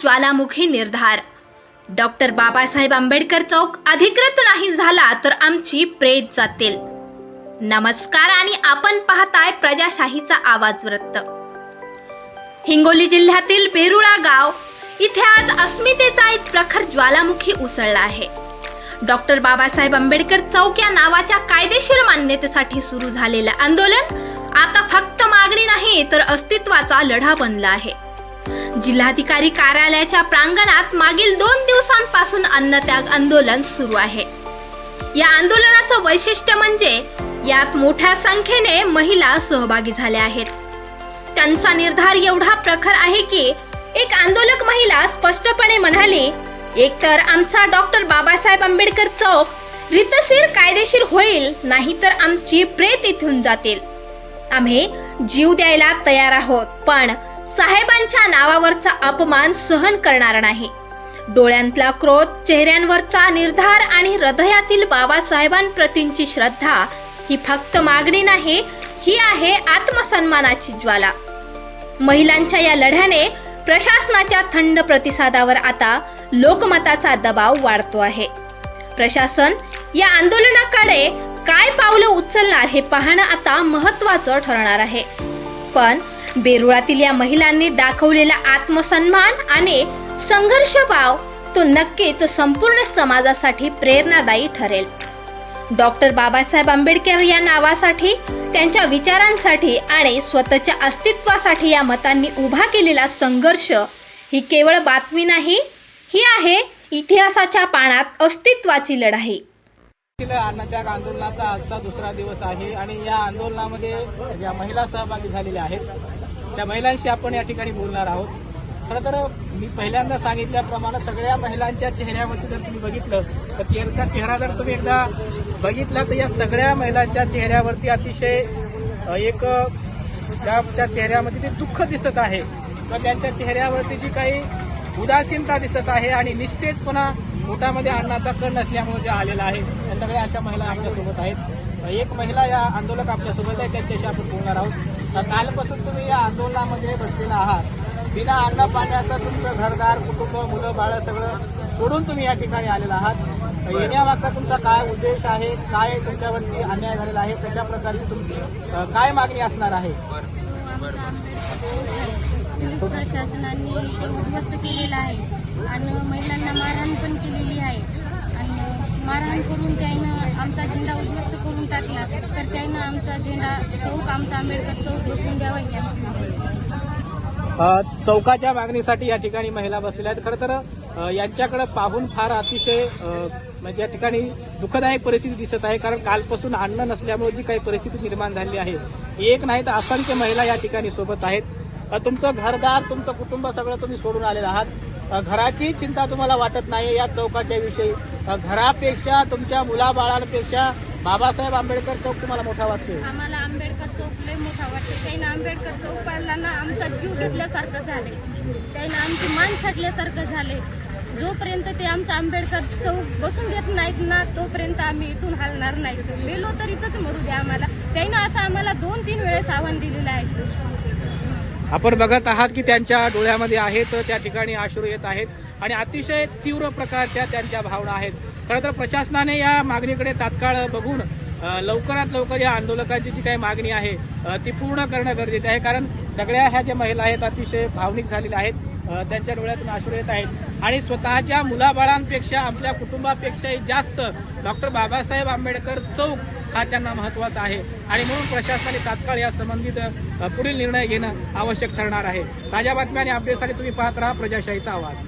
ज्वालामुखी निर्धार. डॉक्टर बाबासाहेब आंबेडकर चौक अधिकृत नाही झाला तर आमची प्रेत जातील. नमस्कार आणि आपण पाहताय प्रजाशाहीचा आवाज वृत्त. हिंगोली जिल्ह्यातील बेरुळा गाव इथे आज अस्मितेचा एक प्रखर ज्वालामुखी उसळला आहे. डॉक्टर बाबासाहेब आंबेडकर चौक या नावाच्या कायदेशीर मान्यतेसाठी सुरू झालेलं आंदोलन आता फक्त मागणी नाही तर अस्तित्वाचा लढा बनला आहे. जिल्हाधिकारी कार्यालयाच्या प्रांगणात मागील दोन दिवसांपासून अन्नत्याग आंदोलन सुरू आहे. या आंदोलनाचं वैशिष्ट्य म्हणजे यात मोठ्या संख्येने महिला सहभागी झाल्या आहेत. त्यांचा निर्धार एवढा प्रखर आहे की एक आंदोलक महिला स्पष्टपणे म्हणाली एकतर आमचा डॉक्टर बाबासाहेब आंबेडकर चौक रितशीर कायदेशीर होईल नाहीतर आमची प्रेत इथून जातील. आम्ही जीव द्यायला तयार आहोत पण साहेबांच्या नावावरचा अपमान सहन करणार नाही. डोळ्यांतला क्रोध चेहऱ्यांवरचा निर्धार आणि हृदयातील बाबासाहेबांप्रतींची श्रद्धा ही फक्त मागणी नाही ही आहे आत्मसन्मानाची ज्वाला. महिलांच्या या लढ्याने प्रशासनाच्या थंड प्रतिसादावर आता लोकमताचा दबाव वाढतो आहे. प्रशासन या आंदोलनाकडे काय पावलं उचलणार हे पाहणं आता महत्वाचं ठरणार आहे. पण बेरुळातील या महिलांनी दाखवलेला आत्मसन्मान आणि संघर्ष भाव तो नक्कीच संपूर्ण समाजासाठी प्रेरणादायी ठरेल. डॉक्टर बाबासाहेब आंबेडकर या नावासाठी त्यांच्या विचारांसाठी आणि स्वतःच्या अस्तित्वासाठी या मतांनी उभा केलेला संघर्ष ही केवळ बातमी नाही ही आहे इतिहासाच्या पानात अस्तित्वाची लढाई. अन्नत्याग आंदोलनाचा आजचा दुसरा दिवस आहे आणि या आंदोलनामध्ये ज्या महिला सहभागी झालेल्या आहेत. त्या महिलांशी आपण या ठिकाणी बोलणार आहोत. खरं तर मी पहिल्यांदा सांगितल्याप्रमाणे सगळ्या महिलांच्या चेहऱ्यावरती जर तुम्ही बघितलं तर त्यांचा चेहरा जर तुम्ही एकदा बघितला तर या सगळ्या महिलांच्या चेहऱ्यावरती अतिशय एक त्या चेहऱ्यामध्ये ते दुःख दिसत आहे. तर त्यांच्या चेहऱ्यावरती जी काही उदासीनता दिसत आहे आणि निस्तेजपणा पोटामध्ये अन्नाचा कण नसल्यामुळे जे आलेला आहे या सगळ्या अशा महिला आपल्यासोबत आहेत. एक महिला या आंदोलक आपल्यासोबत आहे त्यांच्याशी आपण बोलणार आहोत. कालपासून तुम्ही या आंदोलनामध्ये बसलेला आहात. बिना अन्न पाण्याचं तुमचं घरदार कुटुंब मुलं बाळं सगळं सोडून तुम्ही या ठिकाणी आलेला आहात. येण्यामागचा तुमचा काय उद्देश आहे? काय तुमच्यावरती अन्याय झालेला आहे? कशा प्रकारची तुमची काय मागणी असणार आहे? पोलीस प्रशासनाने ते उद्ध्वस्त केलेलं आहे आणि महिलांना मारहाण पण केलेली आहे आणि मारहाण करून त्यानं आमचा झेंडा उद्ध्वस्त करून टाकला. तर त्यानं आमचा झेंडा चौक आमचा आंबेडकर चौक रोखून द्यावा ही आमची मागणी आहे. अ, चौकाच्या मागणीसाठी या ठिकाणी महिला बसलेल्या आहेत. खरं तर यांच्याकडे पाहून फार अतिशय म्हणजे या ठिकाणी दुःखदायक परिस्थिती दिसत आहे. कारण कालपासून अन्न नसल्यामुळे जी काही परिस्थिती निर्माण झाली आहे एक नाही तर असंख्य महिला या ठिकाणी सोबत आहेत. तुमचं घरदार तुमचं कुटुंब सगळं तुम्ही सोडून आलेलं आहात. घराची चिंता तुम्हाला वाटत नाही या चौकाच्या विषयी. घरापेक्षा तुमच्या मुलाबाळांपेक्षा बाबासाहेब आंबेडकर चौक तुम्हाला मोठा वाटतो आम्हाला लय मोठा वाटतो. त्यानं आंबेडकर चौक पाडला ना आमचा जीव घेतल्यासारखं झाले त्यानं आमची मान छाटल्यासारखं झाले जोपर्यंत ते आमचा आंबेडकर चौक बसून घेत नाहीत ना तोपर्यंत आम्ही इथून हलणार नाही मेलो तर इथंच मरू द्या आम्हाला. त्यानं असं आम्हाला दोन तीन वेळेस आव्हान दिलेलं आहे. आपण बघत आहात की त्यांच्या डोळ्यामध्ये आहेत त्या ठिकाणी आश्रू येत आहेत आणि अतिशय तीव्र प्रकारच्या त्यांच्या भावना आहेत. खरं तर प्रशासनाने या मागणीकडे तात्काळ बघून लवकरात लवकर या आंदोलकांची जी काही मागणी आहे ती पूर्ण करणं गरजेचं आहे. कारण सगळ्या ह्या ज्या महिला आहेत अतिशय भावनिक झालेल्या आहेत. त्यांच्या डोळ्यातून आश्रू येत आहेत. आणि स्वतःच्या मुलाबाळांपेक्षा आपल्या कुटुंबापेक्षाही जास्त डॉक्टर बाबासाहेब आंबेडकर चौक हा त्यांना महत्त्वाचा आहे. आणि म्हणून प्रशासनाने तात्काळ या संबंधित पुढील निर्णय घेणं आवश्यक ठरणार आहे. ताज्या बातम्या आणि अपडेटसाठी तुम्ही पाहत राहा प्रजाशाहीचा आवाज.